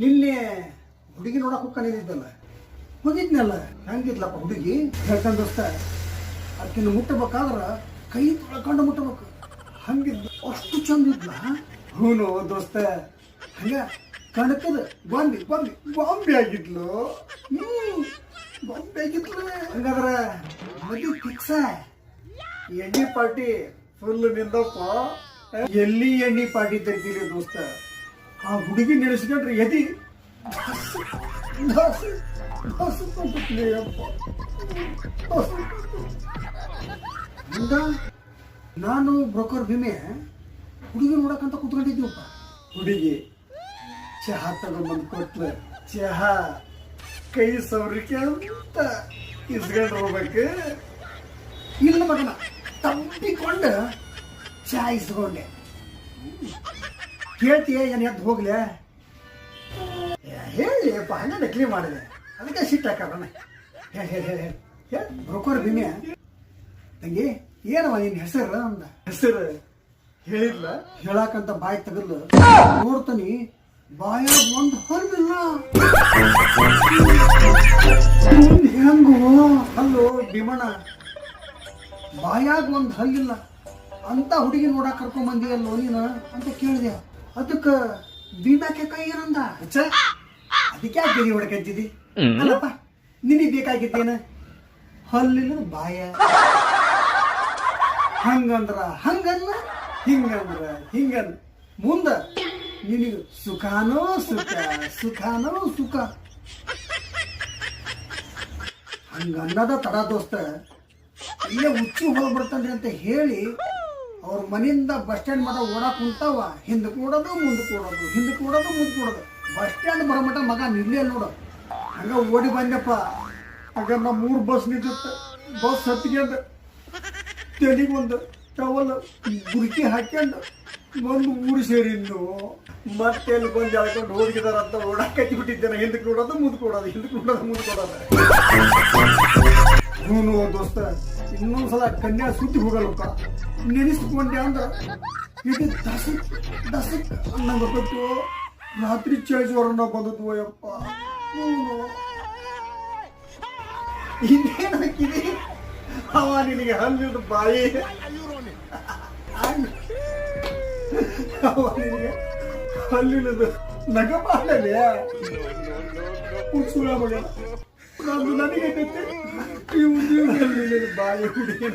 ನಿನ್ನೆ ಹುಡುಗಿ ನೋಡಕ್ ಹೋಗ್ಕೊಂಡಿದ್ದಲ್ಲ ಹೋಗಿದ್ನಲ್ಲ. ಹಂಗಿದ್ಲಪ್ಪ ಹುಡುಗಿ? ಹೇಳ್ಕೊಂಡ್ ದೋಸ್ತ. ಆಕಿನ ಮುಟ್ಟಬೇಕಾದ್ರ ಕೈ ತೊಳ್ಕೊಂಡು ಮುಟ್ಟಬೇಕು. ಹಂಗಿದ್ ಅಷ್ಟು ಚಂದ ಇದ್ಲ? ಹೂನು ದೋಸ್ತ. ಹಂಗ ಕಣಕದ ಬಾಂಬಿ ಬಾಂಬಿ, ಬಾಂಬೆ ಆಗಿದ್ಲು. ಹ್ಮ್ ಬಾಂಬೆ ಆಗಿದ್ಲು. ಹಂಗಾದ್ರ ಮದುವೆ ಫಿಕ್ಸ ಎಣ್ಣೆ ಪಾರ್ಟಿ ಫುಲ್ ನಿಂದಪ್ಪ. ಎಲ್ಲಿ ಎಣ್ಣೆ ಪಾರ್ಟಿ ತೆಗ್ದಿಲ್ಲ ದೋಸ್ತ? ಆ ಹುಡುಗಿ ನೆನೆಸ್ಕೊಂಡ್ರೆ ಎದಿ. ಹಂಗ ನಾನು ಬ್ರೋಕರ್ ಭೀಮೆ. ಹುಡುಗಿ ನೋಡಕಂತ ಕುತ್ಕೊಂಡಿದ್ದೀವಪ್ಪ. ಹುಡುಗಿ, ಚಹಾ ತಗೊಂಡ್ಬಂದು ಕೊಟ್ಲ. ಚಹಾ, ಕೈ ಸವರಿಕೆ ಅಂತ ಇಸ್ಕೊಂಡು ಹೋಗ್ಬೇಕು. ಇಲ್ಲ ಮಗನ ತಪ್ಪಿಕೊಂಡು ಚಹಾ ಇಸ್ಕೊಂಡೆ. ಕೇಳ್ತೀಯ ಏನು ಎದ್ದು ಹೋಗ್ಲೆ? ಹೇಳಿ ಅಪ್ಪ ಹಂಗ ನಕಲಿ ಮಾಡಿದೆ. ಅದಕ್ಕೆ ಸಿಟ್ಟು ಹೇ ಹೇಳಿ ಹೇಳಿ ಹೇಳಿ ಹೇಳಿ. ಬ್ರೋಕರ್ ಭೀಮೆ ತಂಗಿ ಏನವ ನಿನ್ನ ಹೆಸರು ಅಂದ? ಹೆಸರು ಹೇಳಿದ್ಲ ಹೇಳಾಕಂತ ಬಾಯಿ ತಗದ್ಲು. ನೋಡ್ತಾನಿ ಬಾಯ ಒಂದು ಹಲ್ವಿಲ್ಲ. ಹೆಂಗು? ಹಲ್ಲು ಭೀಮಣ್ಣ. ಬಾಯಾಗ ಒಂದು ಹಲ್ಲಿಲ್ಲ ಅಂತ ಹುಡುಗಿ ನೋಡಕ್ ಕರ್ಕೊಂಡ್ ಬಂದಿಯಲ್ಲೋ ನೀನ ಅಂತ ಕೇಳಿದೆ. ಅದಕ್ಕೆ ಭೀಮಾಕೆ ಕೈ ಏನಂದ? ಅದಕ್ಕೆ ಯಾಕೆ ಗೆರಿ ಹೊಡ್ಕಂತಿದ್ದಿ ಅಲ್ಲಪ್ಪ ನಿನಗೆ ಬೇಕಾಗಿದ್ದೇನ ಹಲ್ಲಿಲ್ಲ ಬಾಯ. ಹಂಗಂದ್ರ ಹಂಗನ್ನ ಹಿಂಗಂದ್ರ ಹಿಂಗನ್ ಮುಂದ ನಿನಗೆ ಸುಖಾನೋ ಸುಖ ಸುಖಾನೋ ಸುಖ. ಹಂಗನ್ನದ ತಡ ದೋಸ್ತ ಇಲ್ಲೇ ಹುಚ್ಚು ಹೋಗ್ಬಿಡ್ತಂದ್ರೆ ಅಂತ ಹೇಳಿ ಅವ್ರ ಮನೆಯಿಂದ ಬಸ್ ಸ್ಟ್ಯಾಂಡ್ ಮಠ ಓಡಾಕ್ ಕುಂತಾವ. ಹಿಂದೆ ಕೂಡೋದು, ಮುಂದೆ ಕೂಡೋದು, ಹಿಂದೆ ಕೂಡೋದು, ಮುಂದೆ ಕೂಡೋದು. ಬಸ್ ಸ್ಟ್ಯಾಂಡ್ ಬರೋ ಮಠ ಮಗ ನಿಲ್ಲೇ ನೋಡು. ಹಂಗ ಓಡಿ ಬಂದಪ್ಪ ಆಗ ನಮ್ಮ ಮೂರು ಬಸ್ ನಿಂತಿತ್ತು. ಬಸ್ ಹತ್ಕೊಂಡು ತೆಲಿಗೆ ಒಂದು ಟವಲ್ ಗುರುಕಿ ಹಾಕ್ಯಂಡು ಒಂದು ಊರು ಸೇರಿದ್ದು ಮತ್ತೆ ಅಲ್ಲಿ ಬಂದು ಎಳ್ಕೊಂಡು ಹೋಗಿದಾರ ಅಂತ ಓಡಾಕ್ ಬಿಟ್ಟಿದ್ದೇನೆ ಹಿಂದಕ್ಕೆ ನೋಡೋದು ಮುಂದಕ್ಕೆ ಓಡೋದು ಹಿಂದಕ್ಕೆ ನೋಡೋದು ಮುಂದಕ್ಕೆ ಓಡೋದು ಹ್ಞೂ ದೋಸ್ತ. ಇನ್ನೊಂದ್ಸಲ ಕನ್ಯಾ ಸುದ್ದಿ ಹೋಗಲ್ಲಪ್ಪ. ನೆನೆಸ್ಕೊಂಡೆ ಅಂದ್ರೆ ಇದು ದಸಕ್ ದಸಕ್ ಅನ್ನ ಗೊತ್ತು ರಾತ್ರಿ ಚೇಜ್ವರನ್ನ ಬಂದದ್ವು ಯಪ್ಪ ಹ್ಞೂ ಇನ್ನೇನು ಹಾಕಿದಿ ಅವ ನಿನಗೆ ಹಲ್ಲಿದ ಬಾಯಿ. ಅವ ನಿನಗೆ ಹಲ್ಲಿನದು ನಗ ಮಾಡಲೇ ಹುಚ್ಚುಳ ಮಗ. ನನಗೆ ಗೊತ್ತೆ. ಇವ್ನು ಇವ್ನು ಹಲ್ಲಿನ ಬಾಯಿ ಹುಡುಗಿ